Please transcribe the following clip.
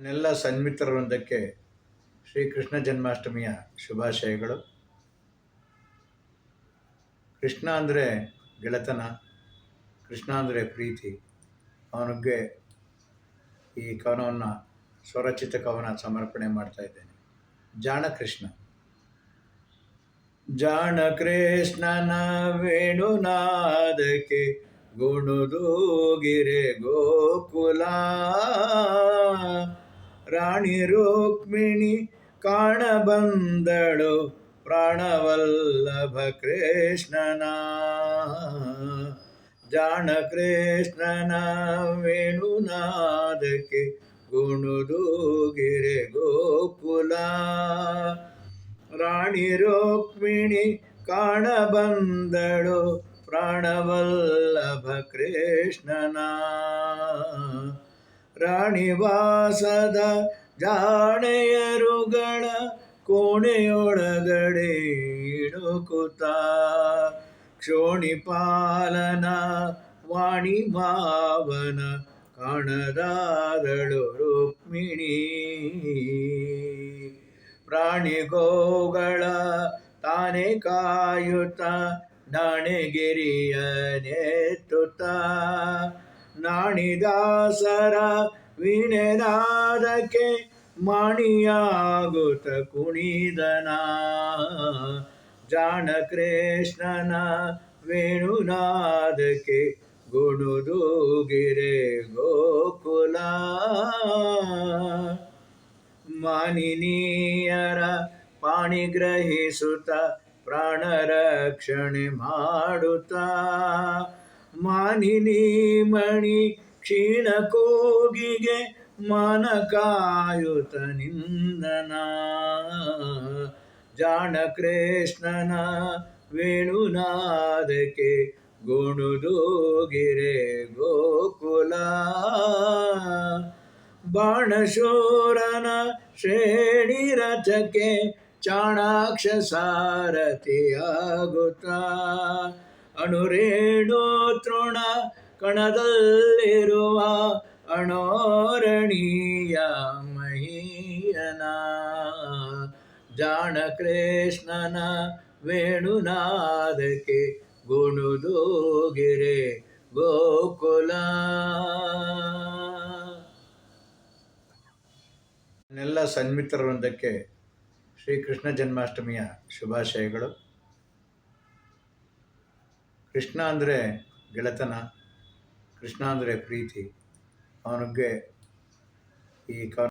ನನ್ನೆಲ್ಲ ಸನ್ಮಿತ್ರವೃಂದಕ್ಕೆ ಶ್ರೀಕೃಷ್ಣ ಜನ್ಮಾಷ್ಟಮಿಯ ಶುಭಾಶಯಗಳು. ಕೃಷ್ಣ ಅಂದರೆ ಗೆಳೆತನ, ಕೃಷ್ಣ ಅಂದರೆ ಪ್ರೀತಿ. ಅವನಿಗೆ ಈ ಕವನವನ್ನು ಸ್ವರಚಿತ ಕವನ ಸಮರ್ಪಣೆ ಮಾಡ್ತಾ ಇದ್ದೇನೆ. ಜಾಣ ಕೃಷ್ಣ. ಜಾಣ ಕೃಷ್ಣನ ವೇಣುನಾದಕ್ಕೆ ಗುಣುದೂಗಿರೆ ಗೋಕುಲ. ರಾಣಿ ರುಕ್ಮಿಣಿ ಕಾಣ ಬಂದಳು ಪ್ರಾಣವಲ್ಲಭ ಕೃಷ್ಣನ. ಜಾಣ ಕೃಷ್ಣನ ವೇಣುನಾದಕ್ಕೆ ಗುಣುದೂಗಿರೆ ಗೋಕುಲ. ರಾಣಿ ರುಕ್ಮಿಣಿ ಕಾಣ ಬಂದಳು ಪ್ರಾಣವಲ್ಲಭ ಕೃಷ್ಣನ. ರಾಣಿವಾಸದ ಜಾಣೆಯರುಗಳ ಕೋಣೆಯೊಳಗಡೆ ಕ್ಷೋಣಿ ಕ್ಷೋಣಿಪಾಲನ ವಾಣಿ ಮಾವನ ಕಾಣದಾದಳು ರುಕ್ಮಿಣಿ. ಪ್ರಾಣಿಗೋಗಳ ತಾನೆ ಕಾಯುತ್ತ ದಾಣೆಗಿರಿಯ ನೇತುತ್ತ ನಾಣಿದಾಸರ ವೀಣೆನಾದಕ್ಕೆ ಮಣಿಯಾಗುತ್ತ ಕುಣಿದನ. ಜಾಣ ಕೃಷ್ಣನ ವೇಣುನಾದಕ್ಕೆ ಗುಣುದೂಗಿರೆ ಗೋಕುಲ. ಮಾನಿನೀಯರ ಪಾಣಿಗ್ರಹಿಸುತ್ತ ಪ್ರಾಣ ರಕ್ಷಣೆ ಮಾಡುತ್ತ. ಮಾನಿನಿ ಮಣಿ ಕ್ಷೀಣ ಕೋಗಿಗೆ ಮನ ಕಾಯುತ ನಿಂದನ. ಜಾಣ ಕೃಷ್ಣನ ವೇಣುನಾದಕ್ಕೆ ಗುಣುದೂಗಿರೆ ಗೋಕುಲ. ಬಾಣಶೋರನ ಶ್ರೇಣಿ ರಥಕ್ಕೆ ಚಾಣಾಕ್ಷ ಸಾರಥಿಯಾಗುತ್ತ. ಅಣುರೇಣು ತೃಣ ಕಣದಲ್ಲಿರುವ ಅಣೋರಣೀಯ ಮಹೀಯನ ಜಾಣ ಕೃಷ್ಣನ ವೇಣುನಾದಕ್ಕೆ ಗುಣುದೋಗಿರೆ ಗೋಕುಲ. ಅವನ್ನೆಲ್ಲ ಸನ್ಮಿತ್ರರೊಂದಕ್ಕೆ ಶ್ರೀ ಶ್ರೀಕೃಷ್ಣ ಜನ್ಮಾಷ್ಟಮಿಯ ಶುಭಾಶಯಗಳು. ಕೃಷ್ಣ ಅಂದರೆ ಗೆಳೆತನ. ಕೃಷ್ಣ ಅಂದರೆ ಪ್ರೀತಿ. ಅವನಿಗೆ ಈ ಕವನ